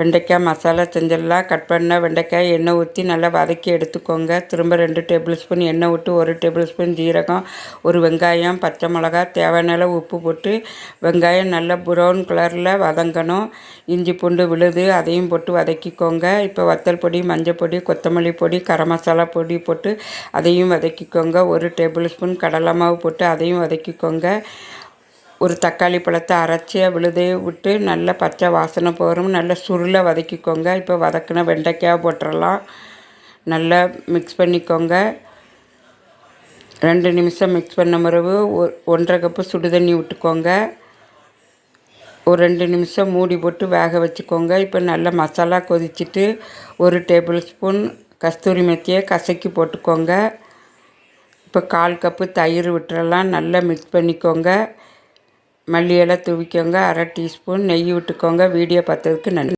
வெண்டைக்காய் மசாலா செஞ்சிடலாம் கட் பண்ண வெண்டைக்காய் எண்ணெய் ஊற்றி நல்லா வதக்கி எடுத்துக்கோங்க. திரும்ப ரெண்டு டேபிள் ஸ்பூன் எண்ணெய் விட்டு ஒரு டேபிள் ஸ்பூன் ஜீரகம் ஒரு வெங்காயம் பச்சை மிளகா தேவையான அளவு உப்பு போட்டு வெங்காயம் நல்லா ப்ரௌன் கலரில் வதங்கணும். இஞ்சி பூண்டு விழுது அதையும் போட்டு வதக்கிக்கோங்க. இப்போ வத்தல் பொடி மஞ்சள் பொடி கொத்தமல்லி பொடி கரம் மசாலா பொடி போட்டு அதையும் வதக்கிக்கோங்க. ஒரு டேபிள் ஸ்பூன் கடலை மாவு போட்டு அதையும் வதக்கிக்கோங்க. ஒரு தக்காளி பழத்தை அரைச்சி விழுதையை விட்டு நல்லா பச்சை வாசனை போகிறோம் நல்லா சுருளை வதக்கிக்கோங்க. இப்போ வதக்கின வெண்டைக்காய் போட்டுடலாம் நல்லா மிக்ஸ் பண்ணிக்கோங்க. ரெண்டு நிமிஷம் மிக்ஸ் பண்ண பிறகு ஒன்றரை கப்பு சுடு தண்ணி விட்டுக்கோங்க. ஒரு ரெண்டு நிமிஷம் மூடி போட்டு வேக வச்சுக்கோங்க. இப்போ நல்லா மசாலா கொதிச்சுட்டு ஒரு டேபிள் ஸ்பூன் கஸ்தூரி மெத்தியை கசக்கி போட்டுக்கோங்க. இப்போ கால் கப்பு தயிர் விட்டுறலாம். நல்லா மிக்ஸ் பண்ணிக்கோங்க. மல்லி இலை தூவிக்கோங்க அரை டீஸ்பூன் நெய் விட்டுக்கோங்க வீடியோ பார்த்ததுக்கு நன்றி.